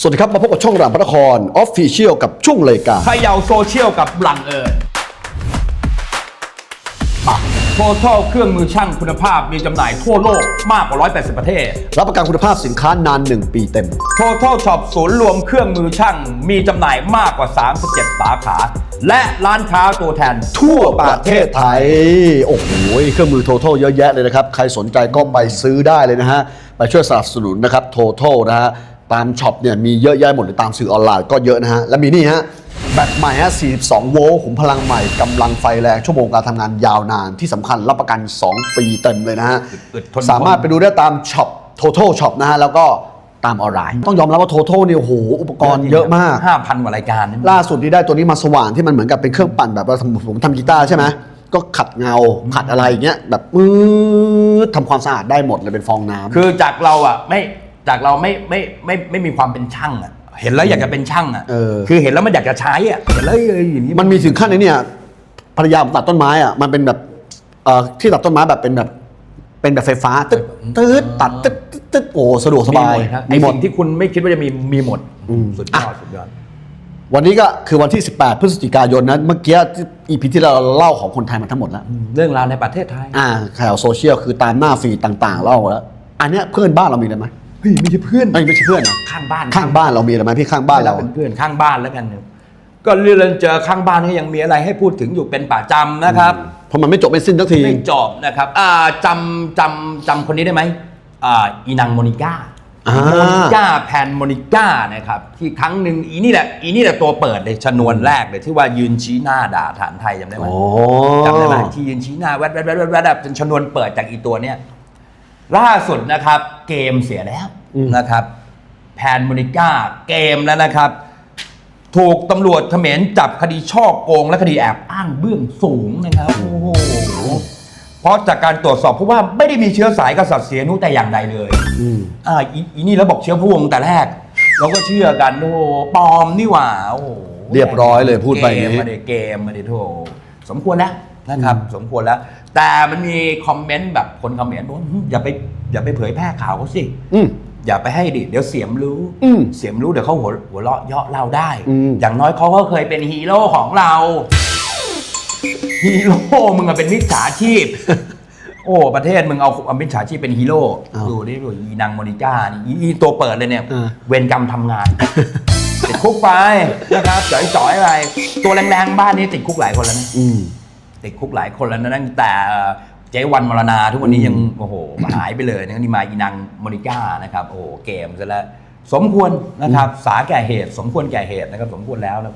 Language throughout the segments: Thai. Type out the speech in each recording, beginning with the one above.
สวัสดีครับ มาพบกับช่องรามพระนครออฟฟิเชียลกับช่วงรายการเขย่าโซเชียลกับหลังเอิญโททอลเครื่องมือช่างคุณภาพมีจำหน่ายทั่วโลกมากกว่า 180 ประเทศ รับประกันคุณภาพสินค้านาน 1 ปีเต็ม Total Shop ศูนย์รวมเครื่องมือช่างมีจำหน่ายมากกว่า 37 สาขา และร้านค้าตัวแทนทั่วประเทศไทย โอ้โห เครื่องมือ Total เยอะแยะเลยนะครับ ใครสนใจก็ไปซื้อได้เลยนะฮะ ไปช่วยสนับสนุนนะครับ Total นะฮะ ตามช็อปเนี่ยมีเยอะแยะหมดเลยตามสื่อออนไลน์ก็เยอะนะฮะ และมีนี่ฮะ แบตใหม่ฮะ 42 โวลต์ขุมพลังใหม่กำลังไฟแรง ชั่วโมงการทำงานยาวนานที่สำคัญรับประกัน 2 ปีเต็มเลยนะฮะ อึดทนทนสามารถไปดูได้ตามช็อป Total Shop นะฮะ แล้วก็ตามออนไลน์ ต้องยอมรับว่า Total เนี่ยโอ้โหอุปกรณ์เยอะมาก5,000กว่ารายการนี่ล่าสุดที่ได้ตัวนี้มาสว่านที่มันเหมือนกับเป็นเครื่องปั่นแบบว่าผมผมทำกีตาร์ใช่ไหมก็ขัดเงาขัดอะไรอย่างเงี้ยแบบมืดทำความสะอาดได้หมดเลยเป็นฟองน้ำ คือจากเราอะไม่ จากเราไม่ไม่ไม่ไม่มีความเป็นช่างอะ เห็นแล้วอยากจะเป็นช่างอะเออ คือเห็นแล้วมันอยากจะใช้อะเห็นแล้วเอออย่างนี้มันมีถึงขั้นไอ้เนี่ยภรรยาผมตัดต้นไม้อะมันเป็นแบบเอ่อที่ตัดต้นไม้แบบเป็นแบบ เป็นแบบไฟฟ้าตึ๊ดตึ๊ดตัดตึ๊ดตึ๊ดตึ๊ดโอ้สะดวกสบายมีหมดครับไอมีหมด สิ่งที่คุณไม่คิดว่าจะมีมีหมดอืมสุดยอดสุดยอด วันนี้ก็คือวันที่ 18 พฤศจิกายนนะเมื่อกี้อีพีที่เราเล่าของคนไทยมาทั้งหมดแล้ว เรื่องราวในประเทศไทย อ่าข่าวโซเชียลคือตามหน้าฟีดต่างๆ เล่าแล้ว อันเนี้ยเพื่อนบ้านเรามีอะไรไหมเฮ้ยไม่ใช่เพื่อนไม่ไม่ใช่เพื่อนนะข้างบ้านข้างบ้านเรามีอะไรไหมพี่ข้างบ้านเราเป็นเพื่อนข้างบ้านแล้วกันเนี่ยก็เรื่องเจอข้างบ้านก็ยังมีอะไรให้พูดถึงอยู่เป็นประจำนะครับเพราะมันไม่จบไม่สิ้นสักทีไม่จบนะครับอ่าจำจำจำคนนี้ได้ไหมอ่าอีนางโมนิก้าอ่าโมนิก้าแพนโมนิก้านะครับที่ครั้งหนึ่งอีนี่แหละอีนี่แหละตัวเปิดเลยชนวนแรกเลยที่ว่ายืนชี้หน้าด่าฐานไทยจำได้ไหมโอ้จำได้ไหมที่ยืนชี้หน้าแวดแวดแวดแวดแวดแบบจนชนวนเปิดจากอีตัวเนี้ย ล่าสุดนะครับ เกมเสียแล้วนะครับแพนโมนิก้าเกมแล้วนะครับ ถูกตำรวจเขมรจับคดีช่อโกง และคดีแอบอ้างเบื้องสูงนะครับโอ้โหเพราะจากการตรวจสอบเพราะว่าไม่ได้มีเชื้อสายกษัตริย์เสียนุแต่อย่างใดเลยอืมอ่าอีอีนี่แล้วบอกเชื้อพระวงศ์แต่แรก เราก็เชื่อกันโอ้โหปลอมนี่หว่าโอ้โหเรียบร้อยเลยพูดไปอเกย่างมนี้มาเดเกมมาเดโถสมควรแล้ว นะครับสมควรแล้ว แต่มันมีคอมเมนต์แบบคนคอมเมนต์บอกว่าหึอย่าไปอย่าไปเผยแพร่ข่าวเขาสิ อืม อย่าไปให้ดิ เดี๋ยวเสียมรู้ อืมเสียมรู้เดี๋ยวเขาหัวหัวเราะเยาะเราได้ อืม อย่างน้อยเขาก็เคยเป็นฮีโร่ของเรา ฮีโร่มึงอะเป็นมิจฉาชีพ โอ้ประเทศมึงเอาเอามิจฉาชีพเป็นฮีโร่อ้าวดูดิดูอีนางโมนิก้านี่อีอีตัวเปิดเลยเนี่ยเออเวรกรรมทำงาน ติดคุกไปนะครับจ่อยๆไปตัวแรงๆบ้านนี้ติดคุกหลายคนแล้วนะ อืม ติดคุกหลายคนแล้วนะตั้งแต่เจ๊วันมรณาทุกวันนี้ยังโอ้โหหายไปเลยนะนี่มาอีนางโมนิก้านะครับโอ้โหเกมซะแล้วสมควรนะครับสาแก่เหตุ สมควรแก่เหตุนะครับสมควรแล้วนะ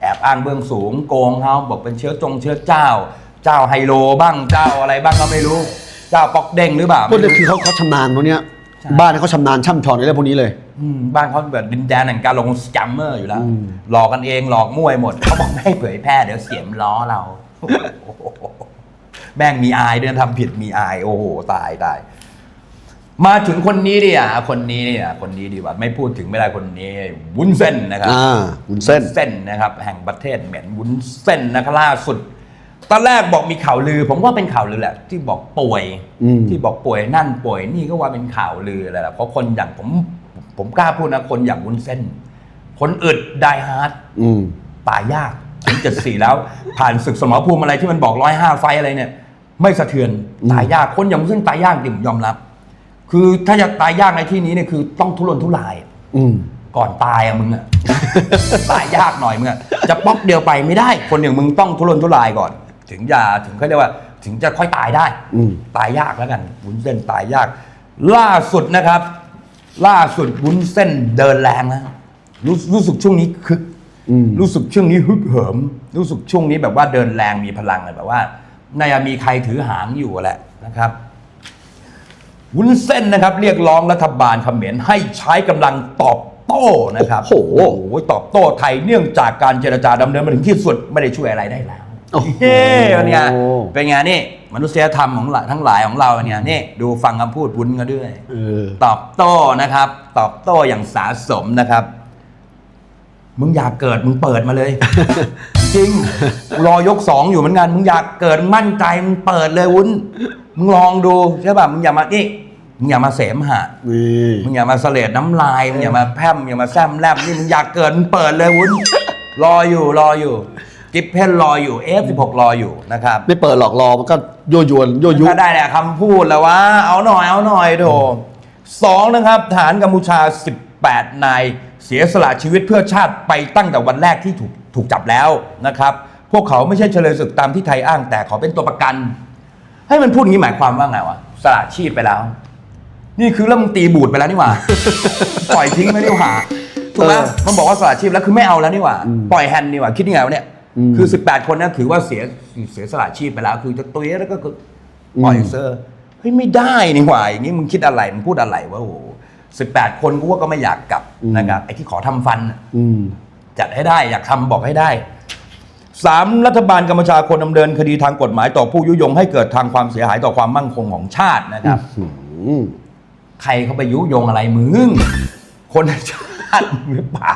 แอบอ้างเบื้องสูงโกงเขาบอกเป็นเชื้อจงเชื้อเจ้า เจ้าไฮโลบ้างเจ้าอะไรบ้างก็ไม่รู้ เจ้าปอกเด้งหรือเปล่าพวกนี้คือเขาเขาชำนาญพวกเนี้ยใช่บ้านเขาชำนาญช่ำชองในเรื่องพวกนี้เลยอืมบ้านเขาแบบดินแดนแห่งการลงสแกมเมอร์อยู่แล้วอืมหลอกกันเองหลอกมั่วหมดเขาบอกไม่ให้เผยแพร่เดี๋ยวเสียมล้อเรา แม่งมีอายเดินทำผิดมีอาย โอ้โหตายตายมาถึงคนนี้ดิอะคนนี้ดิอะคนนี้ดีกว่าไม่พูดถึงไม่ได้คนนี้ วุ้นเส้นนะครับอ่าวุ้นเส้นเส้นนะครับ แห่งประเทศเหม็นวุ้นเส้นนะครับล่าสุดตอนแรกบอกมีข่าวลือ ผมว่าเป็นข่าวลือแหละ ที่บอกป่วยอืมที่บอกป่วยนั่นป่วยนี่ก็ว่าเป็นข่าวลืออะไรแหละเพราะคนอย่างผม ผมกล้าพูดนะคนอย่างวุ้นเส้น คนอึดไดฮาร์ดอืมตายยาก ถึงเจ็ดสี่แล้ว ผ่านศึกสมรภูมิอะไรที่มันบอกร้อยห้าไฟอะไรเนี่ย ไม่สะเทือนอืมตายยากคนอย่างวุ้นเส้นตายยากจริงผมยอมรับ คือถ้าจะตายยากในที่นี้เนี่ยคือต้องทุรนทุราย อืมก่อนตายอะมึงอะตายยากหน่อยมึงอะจะป๊อกเดียวไปไม่ได้ คนอย่างมึงต้องทุรนทุรายก่อน ถึงจะถึงเขาเรียกว่า ถึงจะค่อยตายได้อืมตายยากแล้วกันวุ้นเส้นตายยาก ล่าสุดนะครับ ล่าสุดวุ้นเส้นเดินแรงนะรู้รู้สึกช่วงนี้คึกอืม รู้สึกช่วงนี้ฮึกเหิม รู้สึกช่วงนี้แบบว่าเดินแรงมีพลังเลยแบบว่าน่าจะมีใครถือหางอยู่แหละนะครับวุ้นเส้นนะครับ เรียกร้องรัฐบาลเขมรให้ใช้กำลังตอบโต้นะครับโอ้โหตอบโต้ไทยเนื่องจากการเจรจาดำเนินมาถึงที่สุดไม่ได้ช่วยอะไรได้แล้วโอ้โหเฮ้เป็นไงเป็นไงนี่มนุษยธรรมของหลายทั้งหลายของเราเนี่ยนี่ดูฟังคำพูดวุ้นกันด้วยเออตอบโต้นะครับ ตอบโต้อย่างสาสมนะครับ มึงอยากเกิดมึงเปิดมาเลย จริงรอยกสองอยู่เหมือนกันมึงอยากเกิดมั่นใจมึงเปิดเลยวุ้น มึงลองดูใช่ป่ะมึงอย่ามานี่มึงอย่ามาเสมหะนี่มึงอย่ามาเสลดน้ำลายมึงอย่ามาแพร่มอย่ามาแซมแลบนี่มึงอยากเกิดมึงเปิดเลยวุ้น รออยู่รออยู่กิฟเพนรออยู่ F16 รออยู่นะครับไม่เปิดหลอกรอมันก็ยั่วยวนยั่วยุถ้าได้เนี่ยคำพูดแล้วว่า เอาหน่อยเอาหน่อยโถสองนะครับ ฐานกัมพูชา18นาย เสียสละชีวิตเพื่อชาติไปตั้งแต่วันแรกที่ถูกถูกจับแล้วนะครับ พวกเขาไม่ใช่เฉลยศึกตามที่ไทยอ้าง แต่ขอเป็นตัวประกัน ให้มันพูดงี้หมายความว่าไงวะสละชีพไปแล้ว นี่คือเริ่มงตีบูดไปแล้วนี่หว่า ปล่อยทิ้งไม่ได้หว่าถูกไหมเออมันบอกว่าสละชีพแล้วคือไม่เอาแล้วนี่หว่าอืมปล่อยแฮนด์นี่หว่าคิดยังไงวะเนี่ยอืมคือ 18 คนนั้นถือว่าเสียเสียสละชีพไปแล้ว คือจะตุยแล้วก็คือปล่อยเซอร์เฮ้ยไม่ได้นี่หว่าอย่างนี้มึงคิดอะไรมึงพูดอะไรวะโอ้ โหสิบแปดคนกูว่าก็ไม่อยากกลับนะครับไอ้ที่ขอทำฟันน่ะอืมจัดให้ได้อยากทำบอกให้ได้สามรัฐบาลกัมพูชาควรดำเนินคดีทางกฎหมายต่อผู้ยุยงให้เกิดทางความเสียหายต่อความมั่นคงของชาตินะครับอืมใครเขาไปยุยงอะไรมึงคนในชาติหรือเปล่า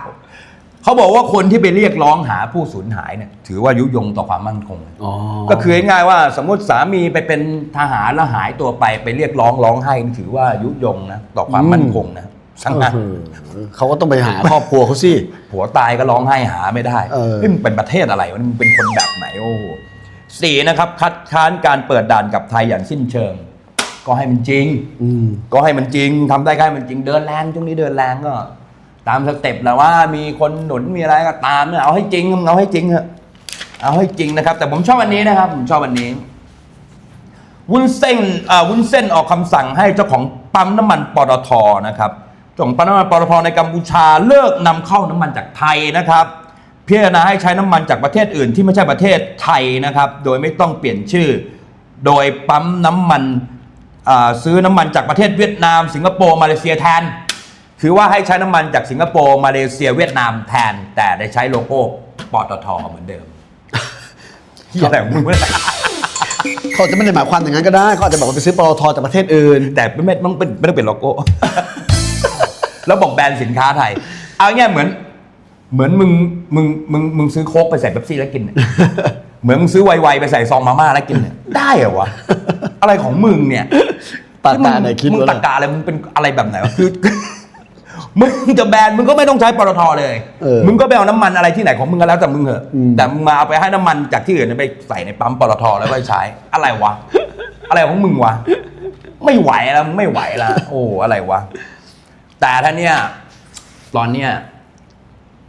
เขาบอกว่าคนที่ไปเรียกร้องหาผู้สูญหายเนี่ยถือว่ายุยงต่อความมั่นคง อ๋อก็คือง่ายๆว่าสมมติสามีไปเป็นทหารแล้วหายตัวไปไปเรียกร้องร้องไห้นี่ถือว่ายุยงนะต่อความมั่นคงนะสังหารเออเขาก็ต้องไปหาครอบครัวเขาสิ ผัวตายก็ร้องไห้หาไม่ได้เออฮ้ยมันเป็นประเทศอะไรวะมันเป็นคนแบบไหนโอ้โหสี่นะครับ คัดค้านการเปิดด่านกับไทยอย่างสิ้นเชิง ก็ให้มันจริง อืม ก็ให้มันจริงทำได้ก็ให้มันจริงเดินแรงช่วงนี้เดินแรงก็ ตามสเต็ปแหล้วว่ามีคนหนุนมีอะไรก็ตามเนี่ยเอาให้จริงเอาให้จริงเถอะเอาให้จริงนะครับ แต่ผมชอบอันนี้นะครับ ผมชอบอันนี้ วุ้นเส้นอ่าวุ้นเส้นออกคำสั่งให้เจ้าของปั๊มน้ำมันปตทนะครับเจ้าของปั๊มน้ำมันปตทในกัมพูชาเลิกนำเข้าน้ำมันจากไทยนะครับพิจารณาให้ใช้น้ำมันจากประเทศอื่นที่ไม่ใช่ประเทศไทยนะครับ โดยไม่ต้องเปลี่ยนชื่อ โดยปั๊มน้ำมันซื้อน้ำมันจากประเทศเวียดนาม สิงคโปร์มาเลเซียแทน คือว่าให้ใช้น้ำมันจากสิงคโปร์มาเลเซียเวียดนามแทน แต่ได้ใช้โลโก้ปตทเหมือนเดิมเฮียอะไรของมึงวะเนี่ยเขาจะไม่ได้หมายความอย่างนั้นก็ได้ เขาอาจจะบอกว่าไปซื้อปตทจากประเทศอื่น แต่ไม่ไม่ต้องเป็นไม่ต้องเป็นโลโก้ แล้วบอกแบรนด์สินค้าไทย เอาง่ายๆเหมือน เหมือนมึงมึงมึงมึงซื้อโค้กไปใส่เป๊ปซี่แล้วกินเนี่ยเหมือนมึงซื้อไวๆไปใส่ซองมาม่าแล้วกินเนี่ยได้เหรอวะอะไรของมึงเนี่ยตากาไหนคิดมึงวะตากาอะไรมึงเป็นอะไรแบบไหนวะคือ มึงจะแบรนด์มึงก็ไม่ต้องใช้ปตทเลย เออมึงก็ไปเอาน้ำมันอะไรที่ไหนของมึงก็แล้วแต่มึงเหอะ อืม แต่มึงมาเอาไปให้น้ำมันจากที่อื่นไปใส่ในปั๊มปตทแล้วก็ใช้ อะไรวะ อะไรของมึงวะ ไม่ไหวแล้วมึงไม่ไหวแล้ว โอ้อะไรวะ แต่ท่านเนี่ย ตอนเนี้ย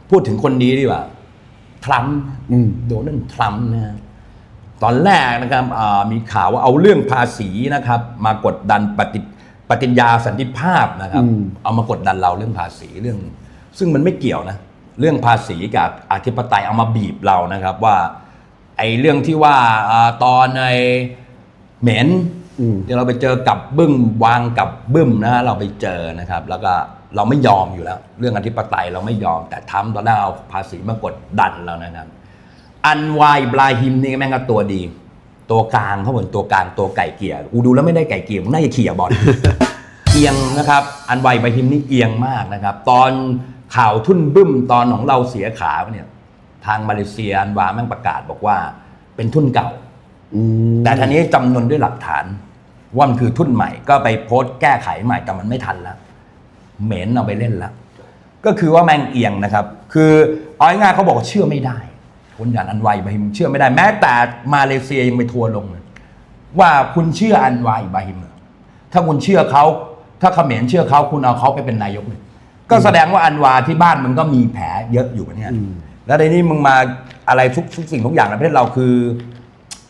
พูดถึงคนนี้ดีกว่าทรัมป์อืม โดนัลด์ทรัมป์นะฮะตอนแรกนะครับอ่ามีข่าวว่าเอาเรื่องภาษีนะครับ มากดดันปฏิ ปฏิญญาสันติภาพนะครับอืมเอามากดดันเราเรื่องภาษีเรื่อง ซึ่งมันไม่เกี่ยวนะ เรื่องภาษีกับอธิปไตยเอามาบีบเรานะครับว่าไอ้เรื่องที่ว่าอาตอนในเหม็นอืมเดี๋ยวเราไปเจอกับบึ้มวางกับบึ้มนะฮะเราไปเจอนะครับ แล้วก็เราไม่ยอมอยู่แล้ว เรื่องอธิปไตยเราไม่ยอม แต่ทำตอนนั้นเอาภาษีมากดดันเรานะครับ อันวายบราฮิมนี่แม่งก็ตัวดี ตัวกลางเขาเหมือนตัวกลางตัวไก่เกลี่ยกูดูแล้วไม่ได้ไก่เกลี่ยมึงน่าจะเขี่ยบอลเอียงนะครับอันวายบราฮิมนี่เอียงมากนะครับ ตอนข่าวทุ่นบึ้มตอนของเราเสียขาเนี่ยทางมาเลเซียอันวาแม่งประกาศบอกว่า เป็นทุนเก่าอืมแต่ทีนี้จำนวนด้วยหลักฐาน ว่ามันคือทุนใหม่ก็ไปโพสต์แก้ไขใหม่แต่มันไม่ทันแล้วเหม็นเอาไปเล่นแล้วก็คือว่าแม่งเอียงนะครับ คือเอาง่ายๆเขาบอกว่าเชื่อไม่ได้ คนอย่างอันไวอิบราฮิมเชื่อไม่ได้แม้แต่มาเลเซียยังไปทัวร์ลงเลยว่าคุณเชื่ออันไวอิบราฮิมเหรอถ้าคุณเชื่อเขาถ้าเขมรเชื่อเขาคุณเอาเขาไปเป็นนายกเลยก็แสดงว่าอันวาที่บ้านมันก็มีแผลเยอะอยู่เนี่ยอืมแล้วในนี้มึงมาอะไรทุกทุกสิ่งทุกอย่างในประเทศเราคือ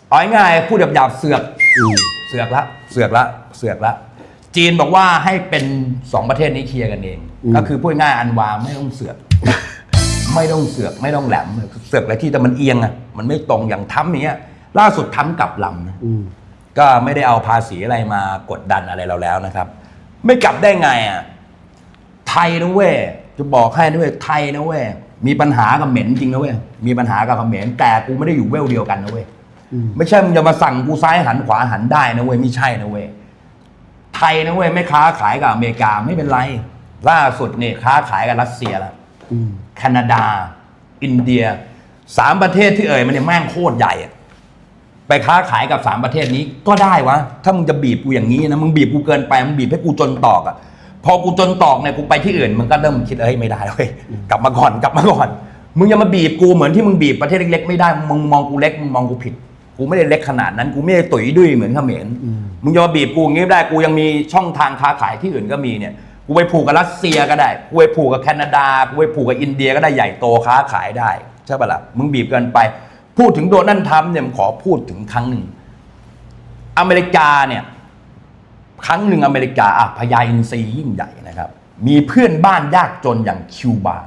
เอาง่ายๆพูดหยาบๆเสือกอืมเสือกละเสือกละเสือกละจีนบอกว่าให้เป็นสองประเทศนี้เคลียร์กันเองอืมก็คือพูดง่ายๆอันวาไม่ต้องเสือก ไม่ต้องเสือกไม่ต้องแหลมเสือกอะไรที่แต่มันเอียงอะมันไม่ตรงอย่างทำอย่างเงี้ย ล่าสุดทำกลับลำนะอืมก็ไม่ได้เอาภาษีอะไรมากดดันอะไรเราแล้วนะครับ ไม่กลับได้ไงอะไทยนะเว้ยจะบอกให้นะเว้ยไทยนะเว้ยมีปัญหากับเหม็นจริงนะเว้ยมีปัญหากับเขมรแต่กูไม่ได้อยู่เวลเดียวกันนะเว้ยอืมไม่ใช่มึงจะมาสั่งกูซ้ายหันขวาหันได้นะเว้ยไม่ใช่นะเว้ยไทยนะเว้ยไม่ค้าขายกับอเมริกาไม่เป็นไร ล่าสุดเนี่ยค้าขายกับรัสเซียแล้วอืม แคนาดา อินเดียสามประเทศที่เอ่ยมันเนี่ยแม่งโคตรใหญ่อะไปค้าขายกับสามประเทศนี้ก็ได้วะ ถ้ามึงจะบีบกูอย่างนี้นะมึงบีบกูเกินไปมึงบีบให้กูจนตอกอะพอกูจนตอกเนี่ยกูไปที่อื่นมึงก็เริ่มคิดเอ้ยไม่ได้เว้ยกลับมาก่อนกลับมาก่อน มึงอย่ามาบีบกูเหมือนที่มึงบีบประเทศเล็กๆไม่ได้มึงมองกูเล็กมึงมองกูผิด กูไม่ได้เล็กขนาดนั้นกูไม่ได้ตุ๋ยดุยเหมือนเขมรมึงอย่ามาบีบกูอย่างนี้ไม่ได้กูยังมีช่องทางค้าขายที่อื่นก็มีเนี่ย กูไปผูกกับรัสเซียก็ได้กูไปผูกกับแคนาดากูไปผูกกับอินเดียก็ได้ใหญ่โตค้าขายได้ใช่ปะล่ะมึงบีบเกินไป พูดถึงโดนัลด์ทรัมป์เนี่ยผมขอพูดถึงครั้งหนึ่ง อเมริกาเนี่ยครั้งหนึ่งอเมริกาอะพญาอินทรียิ่งใหญ่นะครับ มีเพื่อนบ้านยากจนอย่างคิวบา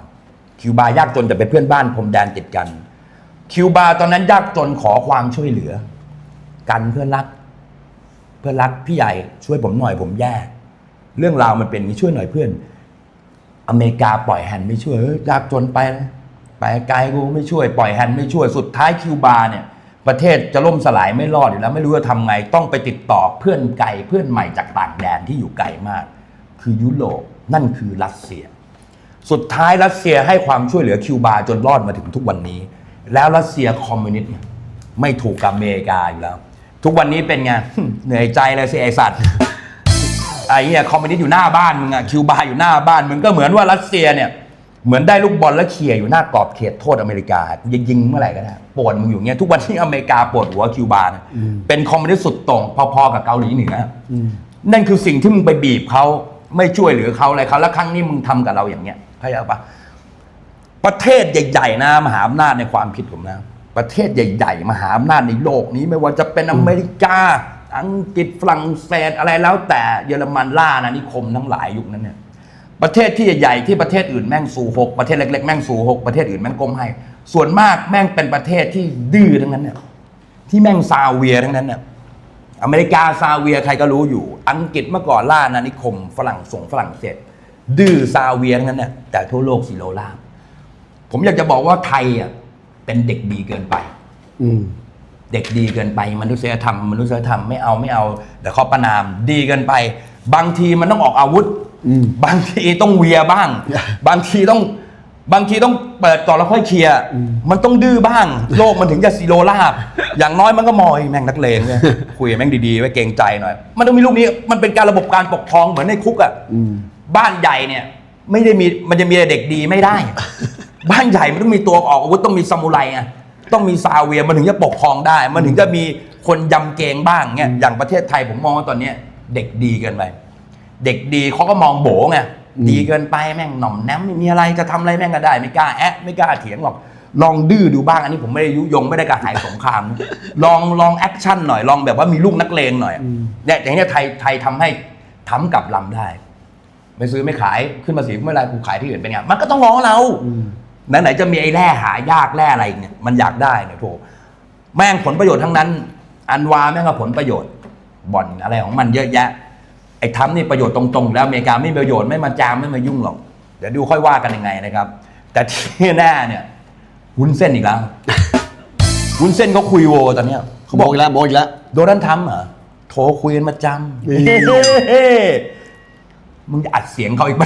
คิวบายากจนแต่เป็นเพื่อนบ้านพรมแดนติดกัน คิวบาตอนนั้นยากจนขอความช่วยเหลือ กันเพื่อนรัก เพื่อนรักพี่ใหญ่ช่วยผมหน่อยผมแย่ เรื่องราวมันเป็นอย่างนี้ช่วยหน่อยเพื่อน อเมริกาปล่อยแฮนด์ไม่ช่วยยากจนไปไปไกลกูไม่ช่วย ปล่อยแฮนด์ไม่ช่วยสุดท้ายคิวบาเนี่ย ประเทศจะล่มสลายไม่รอดอยู่แล้ว ไม่รู้จะทำไงต้องไปติดต่อเพื่อนไกลเพื่อนใหม่จากต่างแดนที่อยู่ไกลมาก คือยุโรปนั่นคือรัสเซีย สุดท้ายรัสเซียให้ความช่วยเหลือคิวบาจนรอดมาถึงทุกวันนี้ แล้วรัสเซียคอมมิวนิสต์เนี่ยไม่ถูกกับอเมริกาอยู่แล้ว ทุกวันนี้เป็นไงเหนื่อยใจเลยสิไอสัตว์ ไอ้เนี่ยคอมมิวนิสต์อยู่หน้าบ้านมึงอะคิวบาอยู่หน้าบ้านมึงก็เหมือนว่ารัสเซียเนี่ยเหมือนได้ลูกบอลแล้วเคลียร์อยู่หน้ากรอบเขตโทษอเมริกายิงยิงเมื่อไหร่ก็ได้ปวดมึงอยู่เงี้ยทุกวันที่อเมริกาปวดหัวคิวบานะเป็นคอมมิวนิสต์สุดโต่งพอๆกับเกาหลีเหนืออนั่นคือสิ่งที่มึงไปบีบเขาไม่ช่วยเหลือเขาอะไรเขาแล้วครั้งนี้มึงทำกับเราอย่างเงี้ยเข้าใจปะประเทศใหญ่ๆนะมหาอำนาจในความคิดผมนะ ประเทศใหญ่ ๆ มหาอำนาจในโลกนี้ไม่ว่าจะเป็นอเมริกา อังกฤษฝรั่งเศสอะไรแล้วแต่เยอรมันล่าอานิคมทั้งหลายยุคนั้นเนี่ยประเทศที่ใหญ่ๆที่ประเทศอื่นแม่งสู่หกประเทศเล็กๆแม่งสู่หกประเทศอื่นแม่งก้มให้ ส่วนมากแม่งเป็นประเทศที่ดื้อทั้งนั้นเนี่ยที่แม่งซาเวียทั้งนั้นเนี่ยอเมริกาซาเวียใครก็รู้อยู่ อังกฤษเมื่อก่อนล่าอานิคม ฝรั่งส่งฝรั่งเศสดื้อซาเวียทั้งนั้นเนี่ยแต่ทั่วโลกสิโลล่าผมอยากจะบอกว่าไทยอะเป็นเด็กดีเกินไป อืม เด็กดีเกินไปมนุษยธรรมมนุษยธรรมไม่เอาไม่เอาแต่ข้อประนามดีเกินไป บางทีมันต้องออกอาวุธอืมบางทีต้องเวียบ้าง บางทีต้องบางทีต้องเปิดก่อนแล้วค่อยเคลียร์มันต้องดื้อบ้าง โลกมันถึงจะซีโรลาบ อย่างน้อยมันก็มอยแม่งนักเลงเนี่ยคุยกับแม่งดีๆไว้เกรงใจหน่อย มันต้องมีลูกนี้มันเป็นการระบบการปกครองเหมือนในคุกอะอืมบ้านใหญ่เนี่ย ไม่ได้มีมันจะมีแต่เด็กดีไม่ได้ บ้านใหญ่มันต้องมีตัวออกอาวุธต้องมีซามูไรอะ ต้องมีซาเวียมันถึงจะปกครองได้ มันถึงจะมีคนยำเกรงบ้างเนี่ยอย่างประเทศไทยผมมองว่าตอนเนี้ยเด็กดีเกินไปเด็กดีเขาก็มองโบไงอืมดีเกินไปแม่งหน่อมแนมไม่มีอะไรจะทำอะไรแม่งก็ได้ ไม่กล้าแอะไม่กล้าเถียงหรอกลองดื้อดูบ้างอันนี้ผมไม่ได้ยุยงไม่ได้กระหายสงครามนะลองลองแอคชั่นหน่อยลองแบบว่ามีลูกนักเลงหน่อยเนี่ยอย่างเนี้ยไทยไทยทำให้ทำกลับลำได้ ไม่ซื้อไม่ขายขึ้นมาสีเมื่อไรกูขายที่อื่นเป็นไงมันก็ต้องง้อเรา ไหนไหนๆจะมีไอ้แร่หายากแร่อะไรอีกเนี่ยมันอยากได้เนี่ยโถแม่งผลประโยชน์ทั้งนั้น อันวาแม่งก็ผลประโยชน์บ่อนอะไรของมันเยอะแยะ ไอ้ทำนี่ประโยชน์ตรงๆ แล้วอเมริกาไม่มีประโยชน์ไม่มาจามไม่มายุ่งหรอกเดี๋ยวดูค่อยว่ากันยังไงนะครับ แต่ที่แน่เนี่ยวุ้นเส้นอีกแล้ววุ้นเส้นเขาคุยโวตอนเนี้ยเขาบอกอีกแล้วบอกอีกแล้วโดนัลด์ทรัมป์เหรอโทรคุยกันมาจนี่ำมึงจะอัดเสียงเขาอีกไหม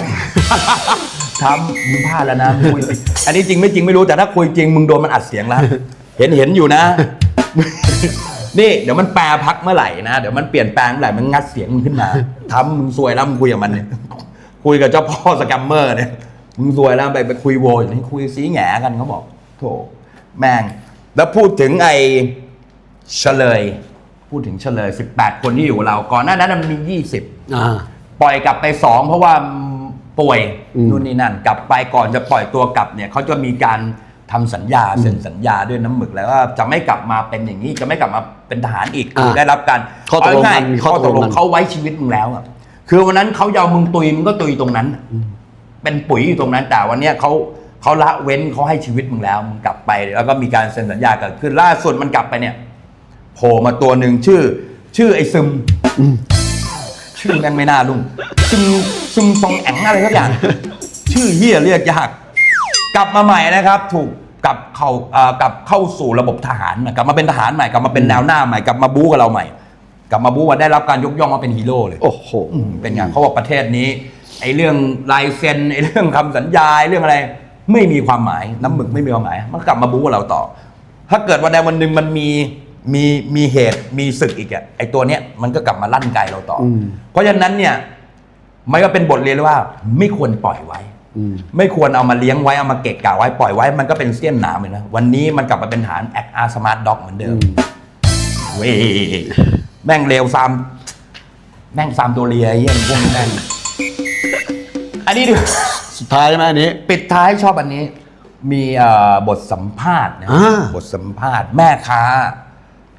ทำมึงพลาดแล้วนะมึงคุยสิอันนี้จริงไม่จริงไม่รู้แต่ถ้าคุยจริงมึงโดนมันอัดเสียงแล้วเห็นเห็นอยู่นะ นี่เดี๋ยวมันแปรพักเมื่อไหร่นะเดี๋ยวมันเปลี่ยนแปลงเมื่อไหร่มันงัดเสียงมึงขึ้นมาทำมึงซวยแล้วมึงคุยกับมันเนี่ยคุยกับเจ้าพ่อสแกมเมอร์เนี่ยมึงซวยแล้วไปไปคุยโวอย่างนี้คุยซีแหงกันเขาบอกโถแม่งแล้วพูดถึงไอ้เฉลย พูดถึงเฉลย 18 คนที่อยู่กับเรา ก่อนหน้านั้นมันมี 20อ่าปล่อยกลับไปสองเพราะว่า ป่วยอืมนู่นนี่นั่น กลับไปก่อนจะปล่อยตัวกลับเนี่ยเขาจะมีการทำสัญญาเซ็นสัญญาด้วยน้ำหมึกแล้วว่าจะไม่กลับมาเป็นอย่างนี้จะไม่กลับมาเป็นทหารอีกคือได้รับการข้อตกลงเาง่ายกันมีๆข้ข้ออตตกกลลงงกันเขาไว้ชีวิตมึงแล้วอะคือวันนั้นเขายาวมึงตุยมึงก็ตุยตรงนั้น เป็นปุ๋ยอยู่ตรงนั้น แต่วันเนี้ยเขาเขาละเว้นเขาให้ชีวิตมึงแล้วมึงกลับไป แล้วก็มีการเซ็นสัญญาเกิดขึ้นล่าสุดมันกลับไปเนี่ยโผล่มาตัวหนึ่งชื่อ ชื่อไอ้ซึม ชื่อแม่งไม่น่าลุ่งซึมซึมฟองแองอะไรสักอย่าง ชื่อเฮียเรียกยาก กลับมาใหม่นะครับ ถูกกลับเข้าเอ่อกลับเข้าสู่ระบบทหารใหม่กลับมาเป็นทหารใหม่กลับมาเป็นแนวหน้าใหม่กลับมาบู๊กับเราใหม่ กลับมาบู๊มาได้รับการยกย่องมาเป็นฮีโร่เลย โอ้โห อืมเป็นไงเขาบอกประเทศนี้ ไอ้เรื่องลายเซ็นไอ้เรื่องคำสัญญาไอ้เรื่องอะไร ไม่มีความหมายน้ำหมึกไม่มีความหมาย มันกลับมาบู๊กับเราต่อ ถ้าเกิดวันใดวันหนึ่งมันมี มีมีเหตุมีศึกอีกอะไอตัวเนี้ยมันก็กลับมาลั่นไกเราต่ออม เพราะฉะนั้นเนี่ยมันก็เป็นบทเรียนเลยว่า ไม่ควรปล่อยไว้ อืม ไม่ควรเอามาเลี้ยงไว้เอามาเกะกะไว้ปล่อยไว้มันก็เป็นเสี้ยนหนามเลยนะวันนี้มันกลับมาเป็นฐานแอคอาร์สมาร์ทด็อกเหมือนเดิม เว้ยแม่งเลวซามแม่งซามตัวเลียเยี่ยมพวกนี้แม่งอันนี้ดิสุดท้ายใช่ไหมอันนี้ ปิดท้ายชอบอันนี้ มีเอ่อบทสัมภาษณ์นะอ่า บทสัมภาษณ์แม่ค้า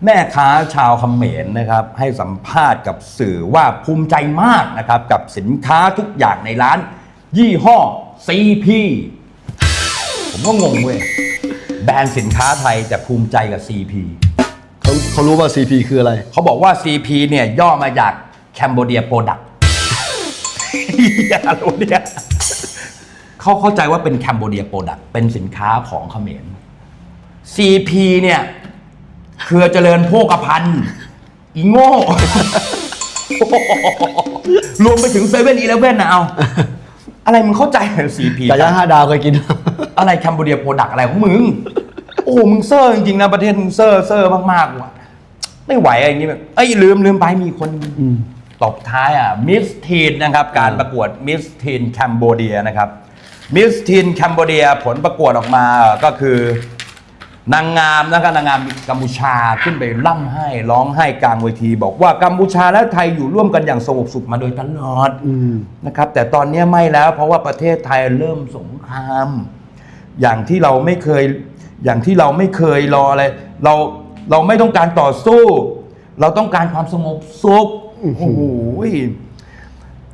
แม่ค้าชาวเขมรนะครับให้สัมภาษณ์กับสื่อว่าภูมิใจมากนะครับกับสินค้าทุกอย่างในร้าน ยี่ห้อ CP ผมก็งงเว้ยแบรนด์สินค้าไทยแต่ภูมิใจกับ CP เขาเขารู้ว่า CP คืออะไร เขาบอกว่า CP เนี่ยย่อมาจาก Cambodia Product อะไรวะเนี่ยเขาเข้าใจว่าเป็น Cambodia Product เป็นสินค้าของเขมร CP เนี่ย เครือเจริญโภคภัณฑ์อีโง่ รวมไปถึงเซเว่นอีเลฟเว่นนะเอา อะไรมึงเข้าใจเหรอ CP ไก่ย่างห้าดาวเคยกิน อะไรแคมโบเดียโปรดักอะไรของมึง โอ้โหมึงเซอร์จริงๆนะประเทศมึงเซอร์เซอร์มากๆว่ะไม่ไหวอะไรอย่างงี้แบบเอ้ยลืมลืมไปมีคนตบท้ายอะมิสทีนนะครับ การประกวดมิสทีนแคมโบเดียนะครับมิสทีนแคมโบเดียผลประกวดออกมาก็คือ นางงามนะครับนางงามกัมพูชาขึ้นไปร่ำไห้ร้องไห้กลางเวที บอกว่ากัมพูชาและไทยอยู่ร่วมกันอย่างสงบสุขมาโดยตลอดอืมนะครับ แต่ตอนนี้ไม่แล้วเพราะว่าประเทศไทยเริ่มสงคราม อย่างที่เราไม่เคยอย่างที่เราไม่เคยรออะไรเราเราไม่ต้องการต่อสู้ เราต้องการความสงบสุขโอ้โห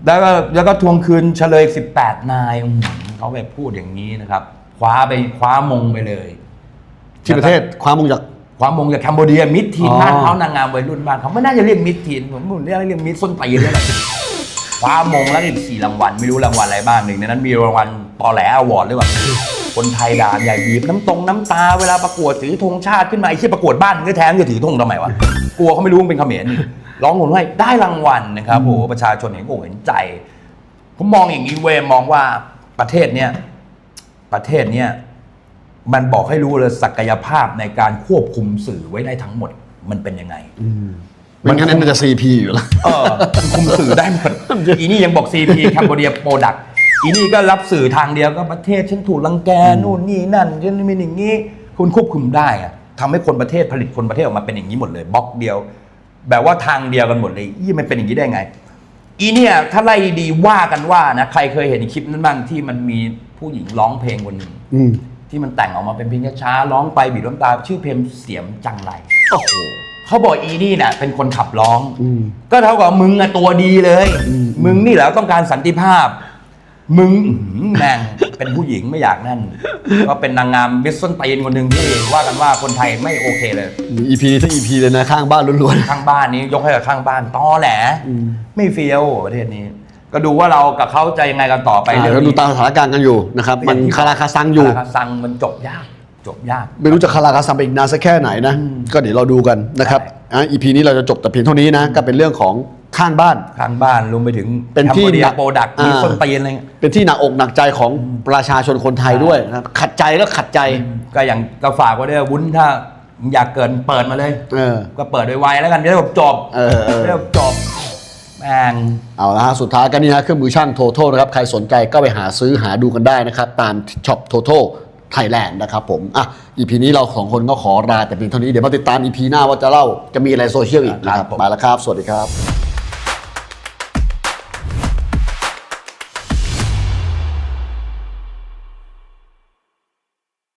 แล้วก็แล้วก็ทวงคืนเฉลย 18 นายอื้อหือเขาไปพูดอย่างนี้นะครับ คว้าไปคว้ามงไปเลย ที่ประเทศความมงจากความมงจากแคมโบเดียมิดทีนอ๋อบ้านเขานางงามวัยรุ่นบ้านเขาไม่น่าจะเรียกมิดทีนผมเรียกเรียกมิดส้นตีนเลยแหละคว้ามงแล้วอีกสี่รางวัลไม่รู้รางวัลอะไรบ้างหนึ่งในนั้นมีรางวัลตอแหลอวอร์ดหรือเปล่าคนไทยด่าใหญ่บีบน้ำตรงน้ำตาเวลาประกวดถือธงชาติขึ้นมาไอ้ที่ประกวดบ้านมึงก็แทงจะถือธงทำไมวะกลัวเขาไม่รู้มึงเป็นเขมรนี่ร้องห่มให้ได้รางวัลนะครับโอ้โหประชาชนเห็นอกเห็นใจผมมองอย่างนี้เวยมองว่าประเทศเนี้ยประเทศเนี้ย มันบอกให้รู้เลยศักยภาพในการควบคุมสื่อไว้ได้ทั้งหมดมันเป็นยังไงมันงั้นมันจะ CP อยู่แล้วเออมันคุมสื่อได้หมดอีนี่ยังบอก CP Cambodia Product อีนี่ก็รับสื่อทางเดียวก็ประเทศฉันถูกรังแกนู่นนี่นั่นฉันมีอย่างนี้ คุณควบคุมได้อะทำให้คนประเทศผลิตคนประเทศออกมาเป็นอย่างนี้หมดเลยบล็อกเดียว แบบว่าทางเดียวกันหมดเลยยี่มันเป็นอย่างนี้ได้ไง อีเนี่ยถ้าไล่ดีว่ากันว่านะใครเคยเห็นคลิปนั้นบ้างที่มันมีผู้หญิงร้องเพลงคนหนึ่งอืม ที่มันแต่งออกมาเป็นเพลงช้าๆร้องไปบีบน้ำตาชื่อเพลงเสียมจังไรโอ้โหเขาบอกอีนี่น่ะเป็นคนขับร้อง อืม ก็เท่ากับมึงอะตัวดีเลย อืม มึงนี่แหละต้องการสันติภาพ มึงอื้อหือแม่ง เป็นผู้หญิงไม่อยากนั่น ก็เป็นนางงามบิสซอนตีนคนหนึ่งที่ว่ากันว่าคนไทยไม่โอเคเลย มี EP นี้ทั้ง EP เลยนะ ข้างบ้านล้วน ข้างบ้านนี้ยกให้กับข้างบ้านตอแหล อืม ไม่เฟี้ยวประเทศนี้ ก็ดูว่าเรากับเขาจะยังไงกันต่อๆไปอ่าเรื่เราองดูนี้ตามสถานการณ์กันอยู่นะครับมันคาราคาซังอยู่ คาราคาซังมันจบยาก จบยาก ไม่รู้จะคาราคาซังไปอีกนานสักแค่ไหนนะ ก็เดี๋ยวเราดูกันนะครับอะ EP นี้เราจะจบแต่เพียงเท่านี้นะ ก็เป็นเรื่องของข้างบ้าน ข้างบ้านรวมไปถึงเป็นที่เดีหนัยกโปรดักต์มีอ่าส้นตีนอะไรเงี้ยเป็นที่หนักอกหนักใจของประชาชนคนไทยด้วยนะครับขัดใจก็ขัดใจ ก็อย่างก็ฝากไว้ด้วยวุ้นถ้าอยากเกินเปิดมาเลย เออ ก็เปิดไวๆแล้วกันจะได้แบบจบเออเออ จะได้แบบจบ แม่งเอาละฮะสุดท้ายกันนี่ฮะเครื่องมือช่างโทโทนะครับ ใครสนใจก็ไปหาซื้อหาดูกันได้นะครับ ตามช็อปโทโทไทยแลนด์นะครับผมอะ EP นี้เราสองคนก็ขอลาแต่เพียงเท่านี้เดี๋ยวมาติดตาม EP หน้าว่าจะเล่าจะมีอะไรโซเชียลอีกนะครับครับผมไปแล้วครับ สวัสดีครับ